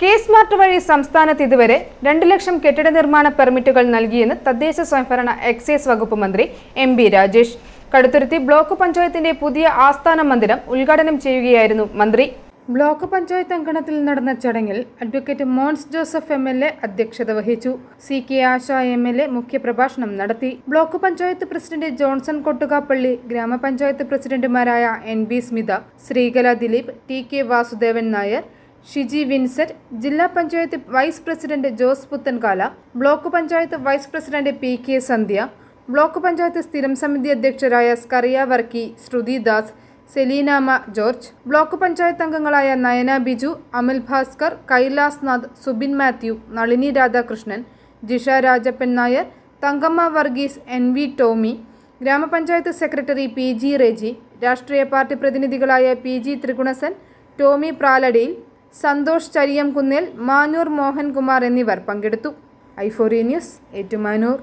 K smart വഴി സംസ്ഥാനത്ത് ഇതുവരെ രണ്ട് ലക്ഷം കെട്ടിട നിർമ്മാണ പെർമിറ്റുകൾ നൽകിയെന്ന് തദ്ദേശ സ്വയംഭരണ എക്സൈസ് വകുപ്പ് മന്ത്രി M B Rajesh. Kaduthuruthy block പഞ്ചായത്തിന്റെ പുതിയ ആസ്ഥാന മന്ദിരം ഉദ്ഘാടനം ചെയ്യുകയായിരുന്നു മന്ത്രി. ബ്ലോക്ക് പഞ്ചായത്ത് അങ്കണത്തിൽ നടന്ന ചടങ്ങിൽ advocate Mons Joseph M L A അധ്യക്ഷത വഹിച്ചു. C K Asha M L A മുഖ്യപ്രഭാഷണം നടത്തി. ബ്ലോക്ക് പഞ്ചായത്ത് പ്രസിഡന്റ് ജോൺസൺ കൊട്ടുകാപ്പള്ളി ഗ്രാമപഞ്ചായത്ത് പ്രസിഡന്റുമാരായ N B Smitha Sreekala Dileep T K Vasudevan Nair Shiji Vincent ജില്ലാ panchayat vice president Jose Puthenkala block panchayat vice president P K Sandhya block panchayat സ്ഥിരം സമിതി അധ്യക്ഷരായ Scaria Varkey Sruthi Das Selinamma George block panchayat അംഗങ്ങളായ Nayana Biju Amal Bhaskar Kailas Nath Subin Mathew Nalini Radhakrishnan Jisha Rajappan Nair Thankamma Varghese N V Tomy ഗ്രാമപഞ്ചായത്ത് സെക്രട്ടറി പി ജി റെജി രാഷ്ട്രീയ party പ്രതിനിധികളായ P G Thrikunasan Tomy പ്രാലടിയിൽ സന്തോഷ് ചരിയം കുന്നേൽ മാനൂർ മോഹൻകുമാർ എന്നിവർ പങ്കെടുത്തു. ഐഫോറിയ ന്യൂസ് ഏറ്റുമാനൂർ.